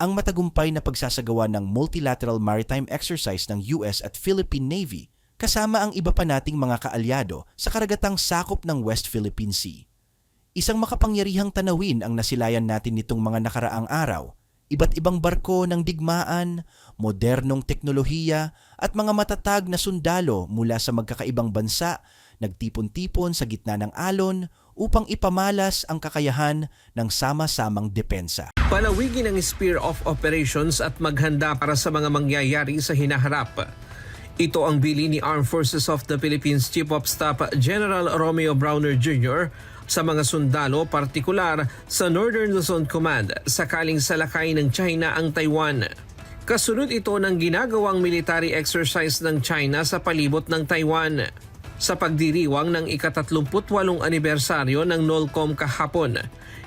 ang matagumpay na pagsasagawa ng multilateral maritime exercise ng US at Philippine Navy kasama ang iba pa nating mga kaalyado sa karagatang sakop ng West Philippine Sea. Isang makapangyarihang tanawin ang nasilayan natin nitong mga nakaraang araw. Iba't ibang barko ng digmaan, modernong teknolohiya at mga matatag na sundalo mula sa magkakaibang bansa nagtipon-tipon sa gitna ng alon upang ipamalas ang kakayahan ng sama-samang depensa. Palawigin ang sphere of operations at maghanda para sa mga mangyayari sa hinaharap. Ito ang bili ni Armed Forces of the Philippines Chief of Staff General Romeo Browner Jr. sa mga sundalo partikular sa Northern Luzon Command sakaling salakay ng China ang Taiwan. Kasunod ito ng ginagawang military exercise ng China sa palibot ng Taiwan sa pagdiriwang ng ikatatlumputwalong anibersaryo ng NOLCOM kahapon.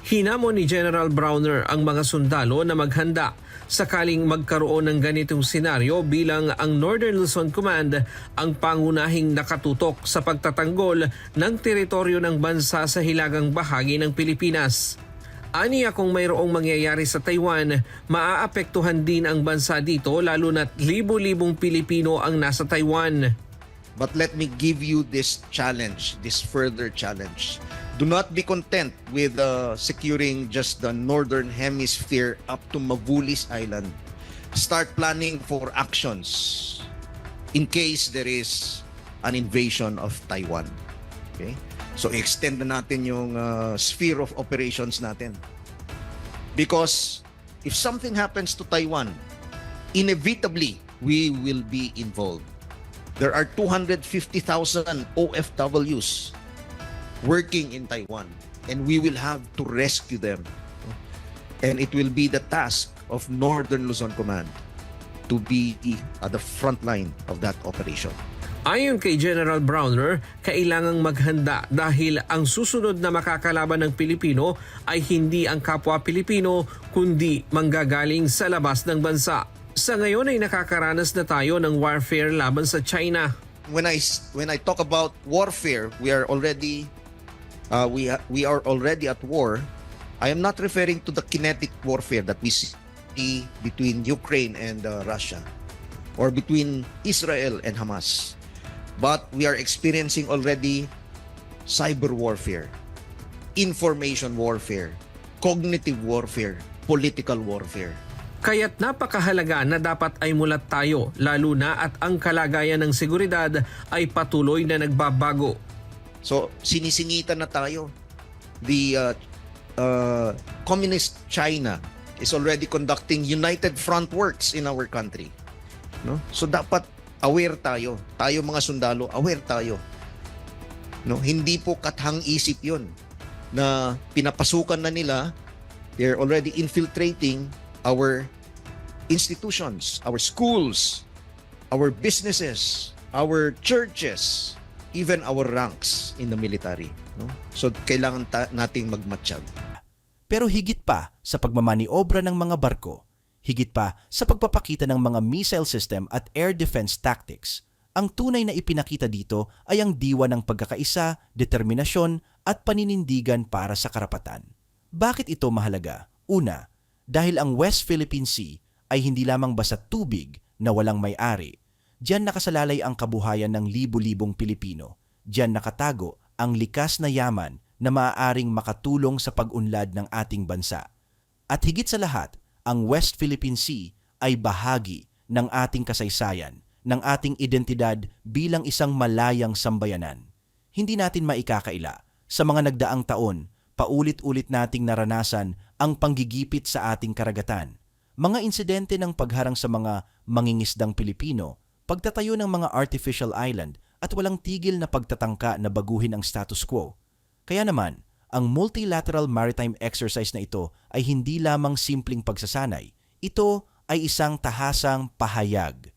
Hinamon ni General Browner ang mga sundalo na maghanda sakaling magkaroon ng ganitong senaryo bilang ang Northern Luzon Command ang pangunahing nakatutok sa pagtatanggol ng teritoryo ng bansa sa hilagang bahagi ng Pilipinas. Aniya kung mayroong mangyayari sa Taiwan, maaapektuhan din ang bansa dito lalo na't libo-libong Pilipino ang nasa Taiwan. But let me give you this challenge, this further challenge. Do not be content with uh, securing just the northern hemisphere up to Mavulis Island. Start planning for actions in case there is an invasion of Taiwan. Okay? So extend na natin yung uh, sphere of operations natin. Because if something happens to Taiwan, inevitably we will be involved. There are 250,000 OFWs working in Taiwan and we will have to rescue them. And it will be the task of Northern Luzon Command to be at the front line of that operation. Ayon kay General Browner, kailangang maghanda dahil ang susunod na makakalaban ng Pilipino ay hindi ang kapwa Pilipino kundi manggagaling sa labas ng bansa. Sa ngayon ay nakakaranas na tayo ng warfare laban sa China. When I when I talk about warfare, we are already uh, we we are already at war. I am not referring to the kinetic warfare that we see between Ukraine and uh, Russia or between Israel and Hamas. But we are experiencing already cyber warfare, information warfare, cognitive warfare, political warfare. Kaya't napakahalaga na dapat ay mulat tayo lalo na at ang kalagayan ng seguridad ay patuloy na nagbabago. So, sinisingitan na tayo. The uh, uh, communist China is already conducting united front works in our country. No? So, dapat aware tayo. Tayo mga sundalo, aware tayo. No? Hindi po kathang-isip yon na pinapasukan na nila, they're already infiltrating our institutions, our schools, our businesses, our churches, even our ranks in the military. No? So, kailangan ta- nating magmatsyag. Pero higit pa sa pagmamaniobra ng mga barko, higit pa sa pagpapakita ng mga missile system at air defense tactics, ang tunay na ipinakita dito ay ang diwa ng pagkakaisa, determinasyon at paninindigan para sa karapatan. Bakit ito mahalaga? Una, dahil ang West Philippine Sea ay hindi lamang basta tubig na walang may-ari. Diyan nakasalalay ang kabuhayan ng libu-libong Pilipino. Diyan nakatago ang likas na yaman na maaaring makatulong sa pag-unlad ng ating bansa. At higit sa lahat, ang West Philippine Sea ay bahagi ng ating kasaysayan, ng ating identidad bilang isang malayang sambayanan. Hindi natin maikakaila sa mga nagdaang taon, paulit-ulit nating naranasan ang panggigipit sa ating karagatan. Mga insidente ng pagharang sa mga mangingisdang Pilipino, pagtatayo ng mga artificial island at walang tigil na pagtatangka na baguhin ang status quo. Kaya naman, ang multilateral maritime exercise na ito ay hindi lamang simpleng pagsasanay. Ito ay isang tahasang pahayag.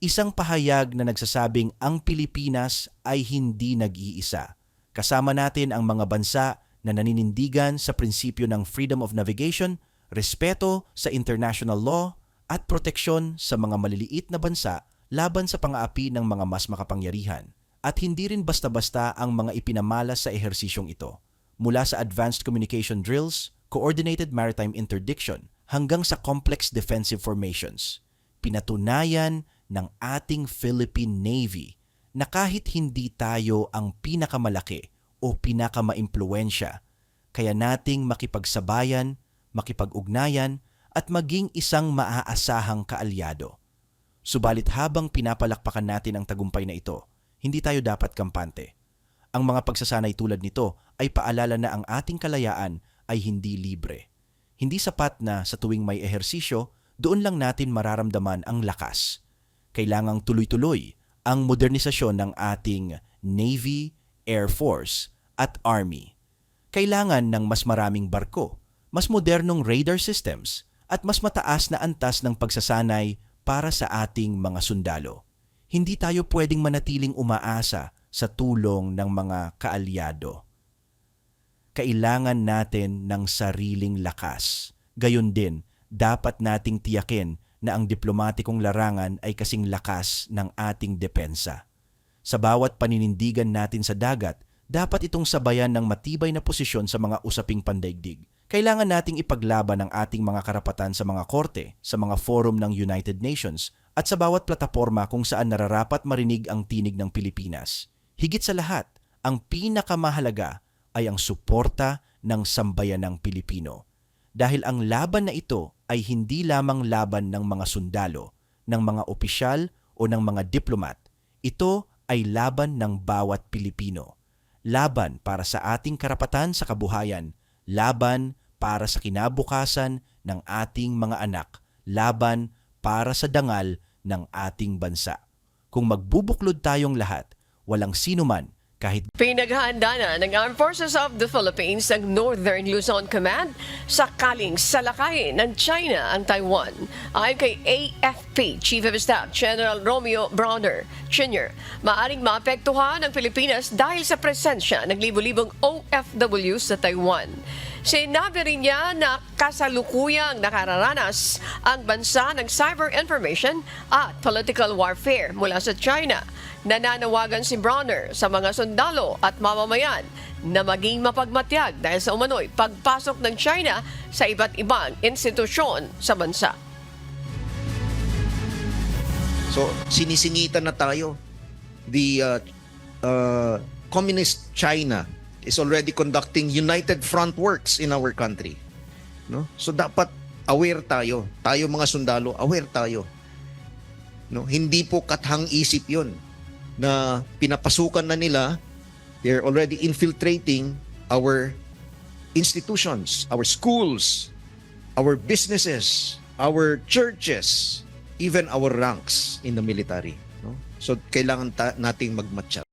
Isang pahayag na nagsasabing ang Pilipinas ay hindi nag-iisa. Kasama natin ang mga bansa na naninindigan sa prinsipyo ng freedom of navigation, respeto sa international law, at proteksyon sa mga maliliit na bansa laban sa pang-aapi ng mga mas makapangyarihan. At hindi rin basta-basta ang mga ipinamalas sa ehersisyong ito. Mula sa advanced communication drills, coordinated maritime interdiction, hanggang sa complex defensive formations. Pinatunayan ng ating Philippine Navy na kahit hindi tayo ang pinakamalaki o pinakamaimpluensya, kaya nating makipagsabayan, makipag-ugnayan at maging isang maaasahang kaalyado. Subalit habang pinapalakpakan natin ang tagumpay na ito, hindi tayo dapat kampante. Ang mga pagsasanay tulad nito ay paalala na ang ating kalayaan ay hindi libre. Hindi sapat na sa tuwing may ehersisyo, doon lang natin mararamdaman ang lakas. Kailangang tuloy-tuloy ang modernisasyon ng ating Navy, Air Force at Army. Kailangan ng mas maraming barko, mas modernong radar systems at mas mataas na antas ng pagsasanay para sa ating mga sundalo. Hindi tayo pwedeng manatiling umaasa sa tulong ng mga kaalyado kailangan natin ng sariling lakas. Gayon din, dapat nating tiyakin na ang diplomatikong larangan ay kasing lakas ng ating depensa. Sa bawat paninindigan natin sa dagat, dapat itong sabayan ng matibay na posisyon sa mga usaping pandaigdig. Kailangan nating ipaglaban ang ating mga karapatan sa mga korte, sa mga forum ng United Nations, at sa bawat plataporma kung saan nararapat marinig ang tinig ng Pilipinas. Higit sa lahat, ang pinakamahalaga ay ang suporta ng sambayanang Pilipino. Dahil ang laban na ito ay hindi lamang laban ng mga sundalo, ng mga opisyal o ng mga diplomat. Ito ay laban ng bawat Pilipino. Laban para sa ating karapatan sa kabuhayan, laban para sa kinabukasan ng ating mga anak, laban para sa dangal ng ating bansa. Kung magbubuklod tayong lahat, walang sinuman kahit Pinaghahanda na ng Armed Forces of the Philippines ang Northern Luzon Command sakaling salakayin ng China ang Taiwan. Ayon kay AFP Chief of Staff General Romeo Bronner Jr., maaring maapektuhan ang Pilipinas dahil sa presensya ng libu-libong OFW sa Taiwan. Sinabi rin niya na kasalukuyang nakararanas ang bansa ng cyber information at political warfare mula sa China. Nananawagan si Bronner sa mga sundalo at mamamayan na maging mapagmatyag dahil sa umano'y pagpasok ng China sa iba't ibang institusyon sa bansa. So, sinisingitan na tayo. The uh, uh, communist China is already conducting united front works in our country. No? So dapat aware tayo. Tayo mga sundalo, aware tayo. No? Hindi po kathang isip 'yon na pinapasukan na nila they're already infiltrating our institutions, our schools, our businesses, our churches, even our ranks in the military. No? So, kailangan ta- nating magmatcha.